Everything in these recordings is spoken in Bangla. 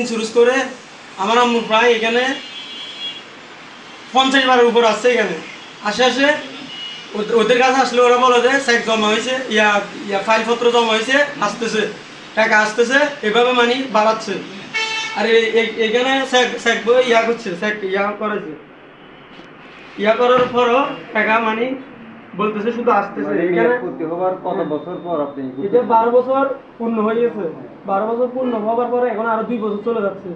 ইন্স্যুরেন্স করে আমার আম্মু প্রায় এখানে পঞ্চাশ বারের উপর আসছে এখানে। আসে আসে ওদের কাছে আসলে ওরা বলে যে চেক জমা হয়েছে, ইয়া ইয়া ফাইলপত্র জমা হয়েছে, আসতেছে, টাকা আসতেছে, এভাবে মানি বাড়াচ্ছে। আর এখানে ইয়া করছে ইয়া করেছে ইয়া করার পরও টাকা মানি বলতেছে শুধু আসতেছে। মানে এখানে নিষ্পত্তি কত বছর পর আপনি এটা বারো বছর পূর্ণ হয়ে গেছে। বারো বছর পূর্ণ হওয়ার পরে এখন আরও বছর চলে যাচ্ছে।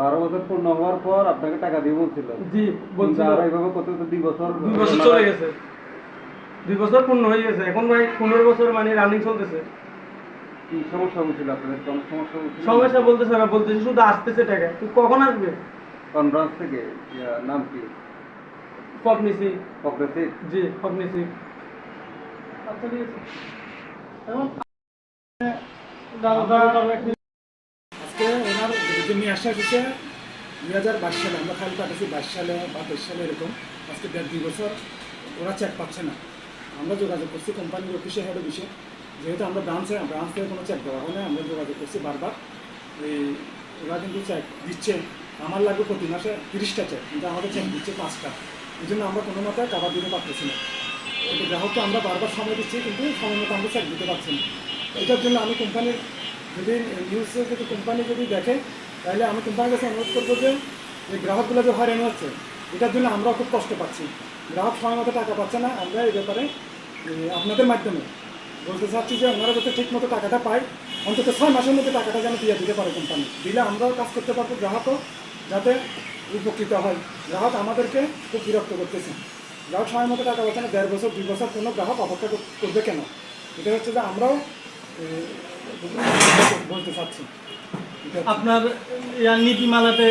বারো বছর পূর্ণ হওয়ার পর আপনাকে টাকা দিয়ে বলছিল। জি বলছিল। আর এইভাবে দুই বছর বছর চলে গেছে। বছর পূর্ণ হয়ে গেছে। এখন ভাই পনেরো বছর মানে রানিং চলতেছে। কি সমস্যা হচ্ছিল আপনাদের? কোন সমস্যা হচ্ছিল? সমস্যা বলতেছে না বলতেছে শুধু আসতেছে টাকা। তুই কখন আসবে? কোন ব্রাঞ্চ থেকে নাম কি? ফক নিছি জি আচ্ছা ঠিক আছে। এখন আজকে ওনার যে নিয়ে আসা হচ্ছে দুই হাজার বাইশ সালে আমরা ফাইল পাঠাচ্ছি বাইশ সালে বা তেইশ সালে এরকম। আজকে দেড় দুই বছর ওরা চেক পাচ্ছে না। আমরা যোগাযোগ করছি কোম্পানির অফিসে হেড অফিসে যেহেতু আমরা ব্রাঞ্চে ব্রাঞ্চ থেকে কোনো চেক দেওয়া হয় না আমরা যোগাযোগ করছি বারবার। এই ওরা কিন্তু চেক দিচ্ছে। আমার লাগবে প্রতি মাসে তিরিশটা চেক কিন্তু আমাদের চেক দিচ্ছে পাঁচটা। এই জন্য আমরা কোনো মতে কাবার দিতে পারতেছি না। কিন্তু গ্রাহককে আমরা বারবার সময় দিচ্ছি, কিন্তু সময় মতো আমরা চেক দিতে পারছি না। এটার জন্য আমি কোম্পানির যদি নিউজে যদি কোম্পানি যদি দেখে, তাহলে আমি কোম্পানির কাছে অনুরোধ করব যে, এই গ্রাহকগুলো যে হয়রানি হচ্ছে, এটার জন্য আমরাও খুব কষ্ট পাচ্ছি। গ্রাহক সময় মতো টাকা পাচ্ছে না, আমরা এই ব্যাপারে আপনাদের মাধ্যমে বলতে চাচ্ছি যে, ওনারা যাতে ঠিক মতো টাকাটা পায়, অন্তত ছয় মাসের মধ্যে টাকাটা যেন দিয়ে দিতে পারে কোম্পানি দিলে আমরাও কাজ করতে পারব, গ্রাহকও যাতে উপকৃত হয়। গ্রাহক আমাদেরকে খুব বিরক্ত করতেছে। গ্রাহক সময় মতো টাকা পাচ্ছে না দেড় বছর দুই বছর কোনো গ্রাহক অপেক্ষা করবে কেন? এটা হচ্ছে যে আমরাও বলতে চাচ্ছি। আপনার নীতিমালাতে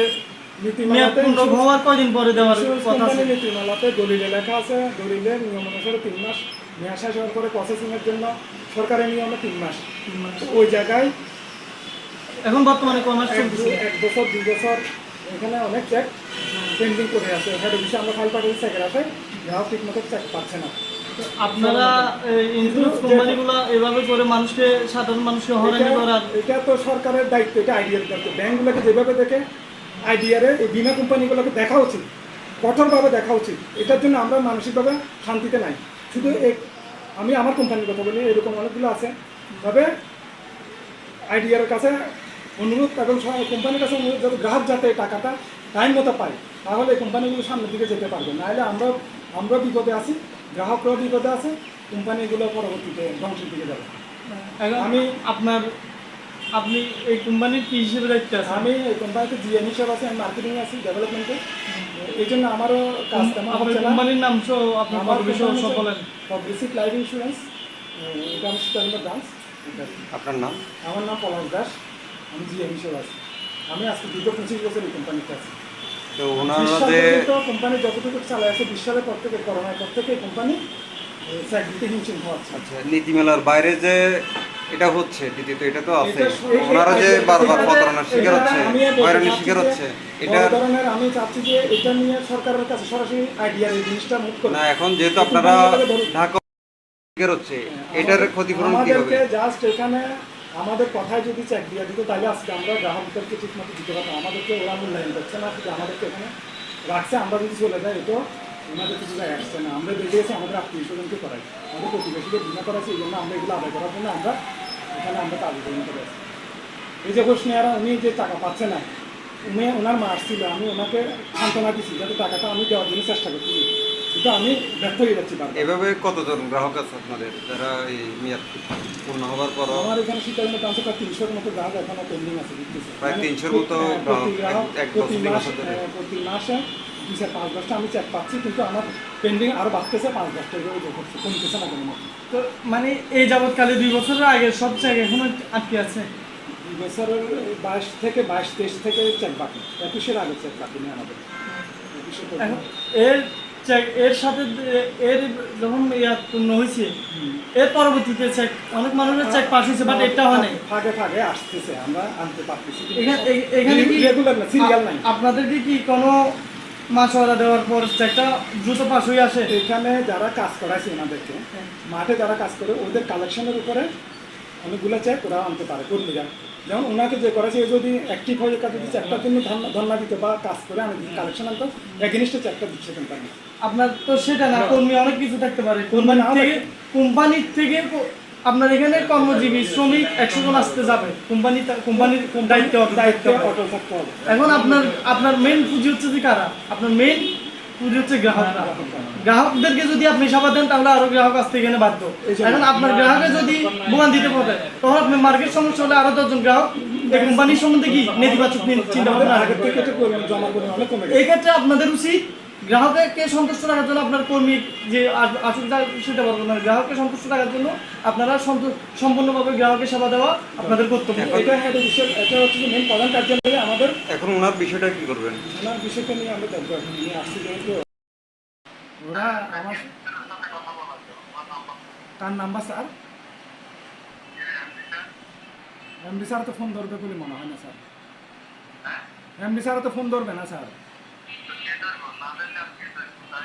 হওয়ার পরে দেওয়ার কথা আছে? নীতিমালাতে দলিলে লেখা আছে। দলিলে নিয়ম অনুসারে তিন মাস মেয়াদ শেষ হওয়ার পরে প্রসেসিংয়ের জন্য সরকারের নিয়মে তিন মাস। ওই জায়গায় এখন বর্তমানে মাস এক বছর দুই বছর এখানে অনেক চেক পেন্ডিং করে আছে। হেড অফিসে আমরা ফাইল পাঠিয়েছি চেকের আসে গ্রাহক ঠিক মতো চেক পাচ্ছে না। আপনারা ইন্স্যুরেন্স কোম্পানিগুলো এভাবে করে মানুষকে সাধারণ মানুষকে হয়রানি করার এটা তো সরকারের দায়িত্ব এটা আইডিয়ার দায়িত্ব। ব্যাংকগুলোকে যেভাবে দেখে আইডিয়ারে এই বিমা কোম্পানিগুলোকে দেখা উচিত। কঠোরভাবে দেখা উচিত। এটার জন্য আমরা মানসিকভাবে শান্তিতে নাই। শুধু এক আমি আমার কোম্পানির কথা বলি এরকম অনেকগুলো আছে। তবে আইডিয়ার কাছে অনুরোধ এবং সব- কোম্পানির কাছে অনুরোধ যাতে গ্রাহক যাতে এই টাকাটা টাইম মতো পায় তাহলে এই কোম্পানিগুলো সামনের দিকে যেতে পারবে। নাহলে আমরা আমরা বিপদে আছি গ্রাহকরাও বিপদে আছে কোম্পানিগুলো পরবর্তীতে ধ্বংসের দিকে যাবে। আমি আপনার আপনি এই কোম্পানির কি হিসেবে দায়িত্ব আছেন? আমি এই কোম্পানিতে জিএম হিসেবে আছি আমি মার্কেটিং আছি ডেভেলপমেন্টে এই জন্য আমারও কাজ তেমন কোম্পানির নাম সহ আপনার বলেন। বেসিক লাইফ ইন্স্যুরেন্স এটা ব্রাঞ্চ আপনার নাম? আমার নাম পলাশ দাস। আমি জিএম হিসেবে আছি। আমি আজকে পঁচিশ বছর এই কোম্পানিতে আছি। তো ওনারা যে কোম্পানি যতটুকু চালায় আছে বিশ সালের পর থেকে করোনার পর থেকে কোম্পানি আচ্ছা নীতিমেলার বাইরে যে এটা হচ্ছে দ্বিতীয়ত এটা তো আছে। ওনারা যে বারবার প্রতারণার শিকার হচ্ছে হয়রানির শিকার হচ্ছে এটা ধরনের আমি চাচ্ছি যে এটা নিয়ে সরকারের কাছে সরাসরি আইডিয়ার এই জিনিসটা মুখ করে না এখন যেহেতু আপনারা ঢাকা শিকার হচ্ছে এটার ক্ষতিপূরণ কি হবে? জাস্ট এখানে আমাদের কথায় যদি চেক দিয়ে দিত, তাহলে আজকে আমরা গ্রাহকদেরকে ঠিক মতো দিতে পারতাম। আমাদেরকে ওরা মূল্যায়ন করছে না শুধু আমাদেরকে এখানে রাখছে। আমরা যদি চলে যাই এটা ওনাদের কিছু যায় আসছে না। আমরা বেরিয়েছি আমাদের আত্মীয় স্বজনকে করাই। আমাদের প্রতিবেশীকে বিমা করাচ্ছি এই জন্য আমরা এগুলো আদায় করার জন্য আমরা এখানে আমরা গ্রহণ করে আছি এই যে হোসনিয়ারা উনি যে টাকা পাচ্ছে না, উনি ওনার মা আসছিল, আমি ওনাকে সান্ত্বনা দিচ্ছি যাতে টাকাটা আমি দেওয়ার জন্য চেষ্টা করছি। কিন্তু আমি ব্যর্থ হয়ে যাচ্ছি এভাবে কতজন গ্রাহক আছে আপনাদের? যারা এই মেয়াদ পূর্ণ হওয়ার পরও আমার এখানে শীতের মতো আছে প্রায় তিনশোর মতো গ্রাহক এখনও পেন্ডিং আছে প্রায় মানে 300 মতো হ্যাঁ, প্রতি এক- মাস বছর হ্যাঁ, প্রতি মাসে দুই চার পাঁচ দশটা আমি চেক পাচ্ছি কিন্তু আমার পেন্ডিং আরও বাড়তেছে পাঁচ দশটা এভাবে যোগ হচ্ছে কমতেছে না কোনো মতো। তো মানে এই যাবৎকালে দুই বছরের আগে সব জায়গায় এখনও আটকে আছে? দুই বছরের বাইশ থেকে বাইশ তেইশ থেকে চেক বাকি একুশের আগে চেক বাকি নেই আমাদের। এর চেক এর সাথে এর যখন ইয়া পূর্ণ হয়েছে এর পরবর্তীতে চেক অনেক মানুষের চেক পাস হয়েছে বাট এটা হয় নাই। ফাঁকে ফাঁকে আসতেছে আমরা আনতে পারতেছি। এখানে কি সিরিয়াল নাই। আ- আপনাদেরকে কি কোনো মাসওয়ালা দেওয়ার পর চেকটা দ্রুত পাস হয়ে আসে? এখানে যারা কাজ করাইছে ওনাদেরকে মাঠে যারা কাজ করে ওদের কালেকশনের উপরে অনেকগুলো চেক ওরা আনতে পারে কর্মীরা। যেমন ওনাকে যে করেছে যদি অ্যাক্টিভ হয়ে কাজে দিচ্ছে একটার জন্য ধর্ণা- ধর্ণা দিতে বা কাজ করে আমি কালেকশন আনতো এগেনিস্টে চারটা দিচ্ছে কোম্পানি আপনার তো সেটা না। কর্মী অনেক কিছু থাকতে পারে। কোম্পানি থেকে কোম্পানির থেকে আপনার এখানে কর্মজীবী শ্রমিক একশো জন আসতে যাবে। কোম্পানি কোম্পানির দায়িত্ব দায়িত্বে। অটল থাকতে হবে। এখন আপনার আপনার মেইন পুঁজি হচ্ছে যে কারা? আপনার মেইন হচ্ছে গ্রাহকদেরকে যদি আপনি সেবা দেন তাহলে আরও গ্রাহক আসতে এখানে বাধ্য। এখন আপনার গ্রাহকে যদি বোমান দিতে পারে তখন আপনি মার্কেট সমস্যা হলে আরও দশজন গ্রাহক কোম্পানির সম্বন্ধে কি নেতিবাচক চিন্তা ভাবনা? এই ক্ষেত্রে আপনাদের উচিত গ্রাহককে সন্তুষ্ট রাখার জন্য আপনার কর্মী যে আস- আসুক সেটা বলব না গ্রাহককে সন্তুষ্ট রাখার জন্য আপনারা সম্পূর্ণভাবে গ্রাহকের সেবা দেওয়া আপনাদের কর্তব্য। এটা একটা বিষয় এটা হচ্ছে যে মেন প্রধান কার্যালয়ে আমাদের এখন ওনার বিষয়টা কি করবেন? ওনার বিষয়টা নিয়ে আমরা দেখব এখন নিয়ে আসছি যেহেতু। ওরা আমার তার নাম্বার স্যার। এমডি স্যার তো ফোন ধরবে বলে মনে হয় না স্যার। এমডি স্যার তো ফোন ধরবে না স্যার।